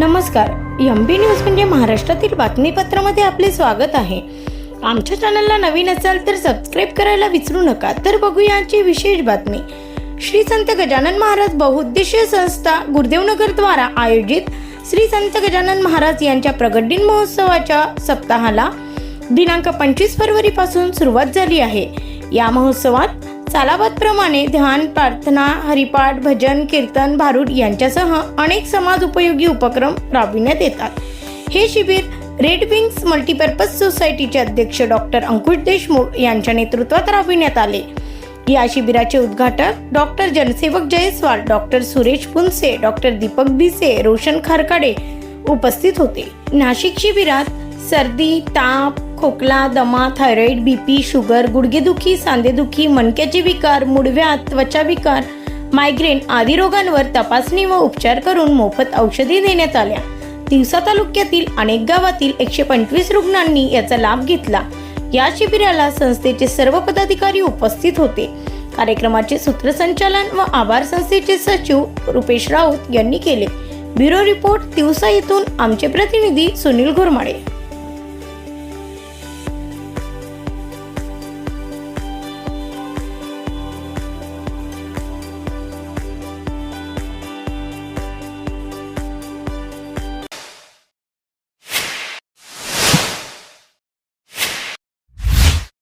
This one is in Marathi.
नमस्कार एम बी न्यूज म्हणजे महाराष्ट्रातील बातमीपत्रामध्ये आपले स्वागत आहे. आमच्या चॅनलला नवीन असाल तर सबस्क्राईब करायला विसरू नका. तर बघूया आजची विशेष बातमी. श्री संत गजानन महाराज बहुउद्देशीय संस्था गुरुदेवनगर द्वारा आयोजित श्री संत गजानन महाराज यांच्या प्रगट दिन महोत्सवाच्या सप्ताहाला दिनांक पंचवीस फरवरीपासून सुरुवात झाली आहे. या महोत्सवात सालाबादप्रमाणे ध्यान प्रार्थना हरिपाठ भजन कीर्तन भारूड यांच्यासह अनेक समाज उपयोगी उपक्रम राबविण्यात येतात. हे शिबिर रेड विंग्स मल्टीपर्पज सोसायटीचे अध्यक्ष डॉक्टर अंकुश देशमुख यांच्या नेतृत्वात राबविण्यात आले. या शिबिराचे उद्घाटक doctor Jansevak Jaiswal doctor Suresh Punse doctor Deepak Bhise Roshan Kharkade उपस्थित होते. नाशिक शिबिरात सर्दी ताप खोकला दमा थायरॉइड बीपी शुगर गुडघेदुखी सांधेदुखी मणक्याचे विकार मुडव्या त्वचा विकार मायग्रेन आदी रोगांवर तपासणी व उपचार करून मोफत औषधी देण्यात आल्या. दिवसा तालुक्यातील अनेक गावातील एकशे पंचवीस रुग्णांनी याचा लाभ घेतला. या शिबिराला संस्थेचे सर्व पदाधिकारी उपस्थित होते. कार्यक्रमाचे सूत्रसंचालन व आभार संस्थेचे सचिव रुपेश राऊत यांनी केले. ब्युरो रिपोर्ट दिवसा येथून आमचे प्रतिनिधी सुनील घोरमाडे